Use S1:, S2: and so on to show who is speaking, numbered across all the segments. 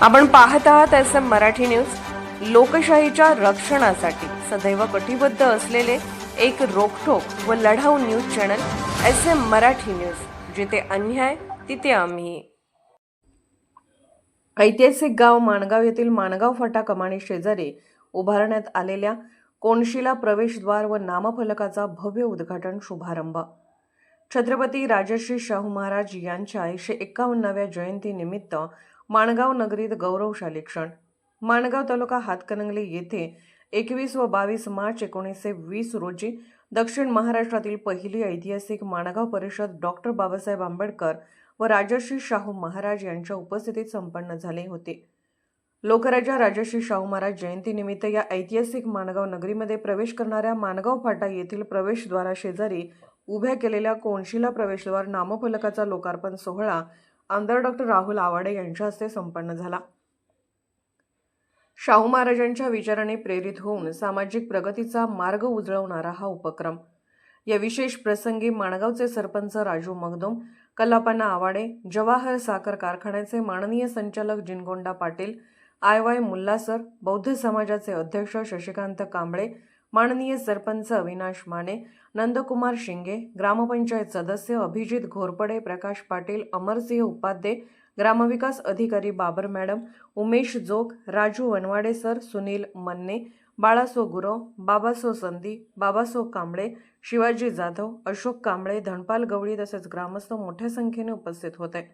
S1: आपण पाहत आहात एस एम मराठी न्यूज. लोकशाहीच्या रक्षणासाठी सदैव कटिबद्ध असलेले एक रोखठोक व लढाऊ news channel S M Marathi news. जिथे अन्याय तिथे आम्ही. ऐतिहासिक गाव माणगाव येथील माणगाव फाटा कमानी शेजारी उभारण्यात आलेल्या कोणशिला प्रवेशद्वार व नामफलकाचा भव्य उद्घाटन शुभारंभ. छत्रपती राजश्री शाहू महाराज यांच्या एकशे एक्कावन्नाव्या जयंतीनिमित्त माणगाव नगरीत गौरवशाली क्षण. माणगाव तालुका हातकणंगले येथे एकवीस व बावीस मार्च एकोणीसशे वीस रोजी दक्षिण महाराष्ट्रातील पहिली ऐतिहासिक माणगाव परिषद डॉक्टर बाबासाहेब आंबेडकर व राजर्षी शाहू महाराज यांच्या उपस्थितीत संपन्न झाले होते. लोकराजा राजर्षी शाहू महाराज जयंतीनिमित्त या ऐतिहासिक माणगाव नगरीमध्ये प्रवेश करणाऱ्या माणगाव फाटा येथील प्रवेशद्वारा शेजारी उभ्या केलेल्या कोणशिला प्रवेशद्वार नामफलकाचा लोकार्पण सोहळा आमदार डॉक्टर राहुल आवाडे यांच्या हस्ते संपन्न झाला. शाहू महाराजांच्या विचाराने प्रेरित होऊन सामाजिक प्रगतीचा मार्ग उजळवणारा हा उपक्रम. या विशेष प्रसंगी माणगावचे सरपंच राजू मगदोम कल्लापन्ना आवाडे जवाहर साखर कारखान्याचे माननीय संचालक जिनगोंडा पाटील आय वाय मुल्लासर बौद्ध समाजाचे अध्यक्ष शशिकांत कांबळे माननीय सरपंच अविनाश माने नंदकुमार शिंगे ग्रामपंचायत सदस्य अभिजित घोरपडे प्रकाश पाटील अमरसिंह उपाध्ये ग्रामविकास अधिकारी बाबर मॅडम उमेश जोग राजू वनवाडे सर सुनील मन्ने बाळासो गुरव बाबासो संदी बाबासो कांबळे शिवाजी जाधव अशोक कांबळे धनपाल गवळी तसेच ग्रामस्थ मोठ्या संख्येने उपस्थित होते.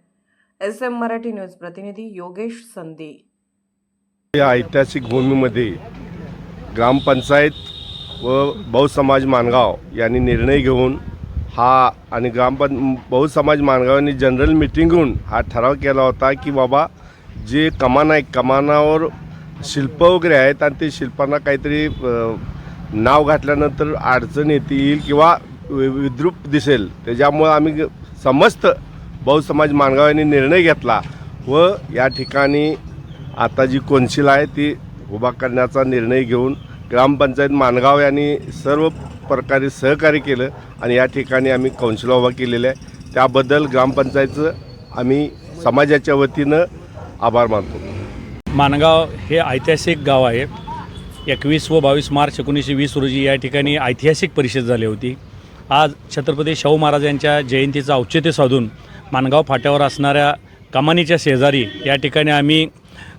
S1: एस एम मराठी न्यूज प्रतिनिधी योगेश संदी.
S2: या ऐतिहासिक भूमीमध्ये ग्रामपंचायत व बहुसमाज मानगाव यांनी निर्णय घेऊन हा आणि ग्रामपं बहुसमाज मानगावांनी जनरल मिटिंग घेऊन हा ठराव केला होता की बाबा जे कमान आहे कमानावर शिल्प वगैरे आहेत आणि ते शिल्पांना काहीतरी नाव घातल्यानंतर अडचण येतील किंवा वि- विद्रूप दिसेल. त्याच्यामुळं आम्ही ग- समस्त बहुसमाज मानगाव यांनी निर्णय घेतला व या ठिकाणी आता जी कोन्सिल आहे ती उभा करण्याचा निर्णय घेऊन ग्रामपंचायत मानगाव यांनी सर्व प्रकारे सहकार्य केलं आणि या ठिकाणी आम्ही कौन्सिल उभा केलेलं आहे. त्याबद्दल ग्रामपंचायतचं आम्ही समाजाच्या वतीनं आभार मानतो.
S3: माणगाव हे ऐतिहासिक गाव आहे. एकवीस व बावीस मार्च एकोणीसशे वीस रोजी या ठिकाणी ऐतिहासिक परिषद झाली होती. आज छत्रपती शाहू महाराज यांच्या जयंतीचं औचित्य साधून माणगाव फाट्यावर असणाऱ्या कमानीच्या शेजारी या ठिकाणी आम्ही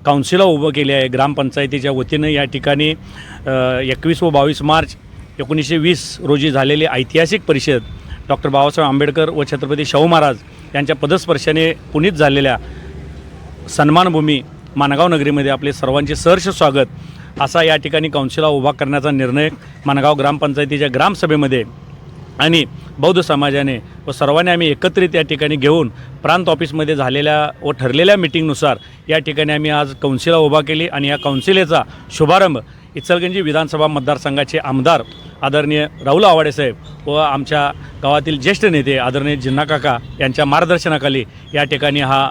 S3: काउन्सिला उभं केले आहे ग्रामपंचायतीच्या वतीनं. या ठिकाणी एकवीस व बावीस मार्च एकोणीसशे वीस रोजी झालेली ऐतिहासिक परिषद डॉक्टर बाबासाहेब आंबेडकर व छत्रपती शाहू महाराज यांच्या पदस्पर्शाने पुनीत झालेल्या सन्मानभूमी माणगाव नगरीमध्ये आपले सर्वांचे सहर्ष स्वागत. असा या ठिकाणी काउन्सिला उभा करण्याचा निर्णय माणगाव ग्रामपंचायतीच्या ग्रामसभेमध्ये आणि बौद्ध समाजाने व सर्वांनी आम्ही एकत्रित या ठिकाणी घेऊन प्रांत ऑफिसमध्ये झालेल्या व ठरलेल्या मिटिंगनुसार या ठिकाणी आम्ही आज कौन्सिला उभा केली आणि या कौन्सिलेचा शुभारंभ इचलगंजी विधानसभा मतदारसंघाचे आमदार आदरणीय राहुल आवाडे साहेब व आमच्या गावातील ज्येष्ठ नेते आदरणीय जिन्ना काका यांच्या मार्गदर्शनाखाली या ठिकाणी हा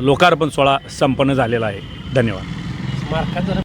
S3: लोकार्पण सोहळा संपन्न झालेला आहे. धन्यवाद.